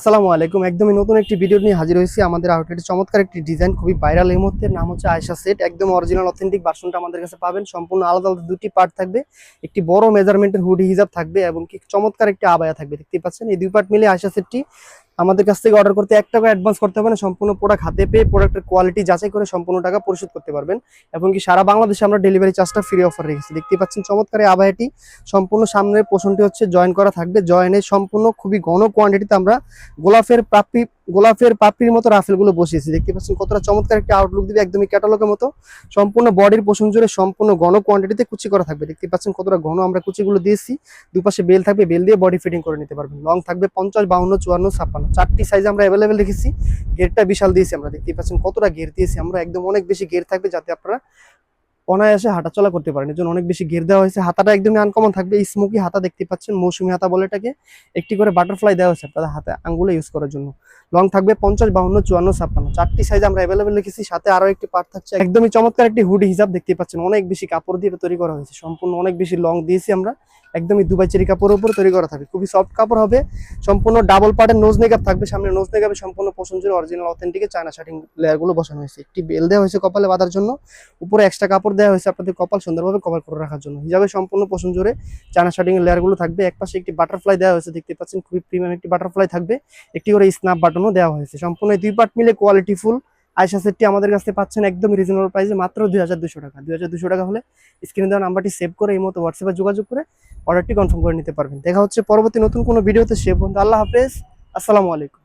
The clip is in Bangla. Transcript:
আসসালামু আলাইকুম। একদমই নতুন একটি ভিডিও নিয়ে হাজির হয়েছি। আমাদের আউটলেটে চমৎকার একটি ডিজাইন খুবই ভাইরাল এই মুহূর্তে। নাম হচ্ছে আয়সা সেট একদম অরিজিনাল অথেন্টিক ভার্সনটা আমাদের কাছে পাবেন। সম্পূর্ণ আলাদা আলাদা দুটি পার্ট থাকবে। একটি বড় মেজারমেন্টের হুডি হিজাব থাকবে এবং কি চমৎকার একটি আবায়া থাকবে। দেখতে পাচ্ছেন? এই দুই পার্ট মিলে আয়সা সেটটি আমাদের কাছ থেকে অর্ডার করতে এক টাকা অ্যাডভান্স করতে হবে না সম্পূর্ণ প্রোডাক্ট হাতে পেয়ে প্রোডাক্টের কোয়ালিটি যাচাই করে সম্পূর্ণ টাকা পরিশোধ করতে পারবেন। এবং কি সারা বাংলাদেশে আমরা ডেলিভারি চার্জটা ফ্রি অফার রেখেছি। দেখতে পাচ্ছেন চমৎকার আবাহাটি সম্পূর্ণ সামনের পোষণটি হচ্ছে জয়েন করা থাকবে। জয়েনের সম্পূর্ণ খুবই ঘন কোয়ান্টিটিতে আমরা গোলাপের পাপড়ি গোলাপের পাপড়ির মতো রাফেলগুলো বসিয়েছি। দেখতে পাচ্ছেন কতটা চমৎকার একটা আউটলুক দিবে একদমই ক্যাটালগের মতো। সম্পূর্ণ বডির পোষণ জুড়ে সম্পূর্ণ ঘন কোয়ান্টিটিতে কুচি করা থাকবে। দেখতে পাচ্ছেন কতটা ঘন আমরা কুচিগুলো দিয়েছি। দুপাশে বেল থাকবে বেল দিয়ে বডি ফিটিং করে নিতে পারবেন। লং থাকবে পঞ্চাশ, বাউন্ন, চুয়ান্ন, ছাপ্পান্ন। চারটি সাইজ আমরা অ্যাভেলেবেল রেখেছি। গেরটা বিশাল দিয়েছি আমরা। দেখতে পাচ্ছেন কতটা গের দিয়েছি আমরা। একদম অনেক বেশি গের থাকবে যাতে আপনারা অনায়াসে হাঁটাচলা করতে পারেন। এজন্য জন্য অনেক বেশি ঘের দেওয়া হয়েছে। হাতাটা একদমই আনকমন থাকবে। স্মোকি হাতা দেখতে পাচ্ছেন। মৌসুমি হাতা বলে এটাকে। একটি করে বাটারফ্লাই দেওয়া হয়েছে তাদের হাতে আঙ্গুলে ইউজ করার জন্য। লং থাকবে পঞ্চাশ, বাউন্ন, চুয়ান্ন, ছাপ্পান্ন। চারটি সাইজ আমরা অ্যাভেলেবেল রেখেছি। সাথে আরও একটি পার্ট থাকছে। একদমই চমৎকার একটি হুডি হিসাব দেখতে পাচ্ছেন। অনেক বেশি কাপড় দিয়ে তৈরি করা হয়েছে। সম্পূর্ণ অনেক বেশি লং দিয়েছি আমরা। একদমই দুবাই চেরি কাপড়ের উপর তৈরি করা থাকবে। খুবই সফট কাপড় হবে, সম্পূর্ণ ডাবল পার্টের নোজ মেকআপ থাকবে। সামনে নোজ মেকআপে সম্পূর্ণ পছন্দের অরিজিনাল অথেন্টিকে চায়না শার্টিং লেয়ারগুলো বসানো হয়েছে। একটি বেল দেওয়া হয়েছে কপালে বাঁধার জন্য। উপরে এক্সট্রা কাপড় দেওয়া হয়েছে আপনাদের কপাল সুন্দরভাবে কভার করে রাখার জন্য। হিসাবে সম্পূর্ণ জোরে চায়না শার্টিং এর লেয়ারগুলো থাকবে। এক পাশে একটি বাটারফ্লাই দেওয়া হয়েছে, দেখতে পাচ্ছেন খুবই প্রিমিয়াম একটি বাটারফ্লাই থাকবে। একটি করে স্ন্যাপ বাটনও দেওয়া হয়েছে। সম্পূর্ণ দুই পার্ট মিলে কোয়ালিটি ফুল আয়সা সেটটি আমাদের কাছে পাচ্ছেন একদম রিজনেবল প্রাইসে মাত্র দুই হাজার দুশো টাকা। দুই হাজার দুশো টাকা হলে স্ক্রিনে দেওয়া নাম্বারটি সেভ করে এই মতো হোয়াটসঅ্যাপে যোগাযোগ করে অর্ডারটি কনফার্ম করে নিতে পারবেন। দেখা হচ্ছে পরবর্তী নতুন কোনো ভিডিওতে সে বন্ধু আল্লাহ হাফেজ। আসসালামু আলাইকুম।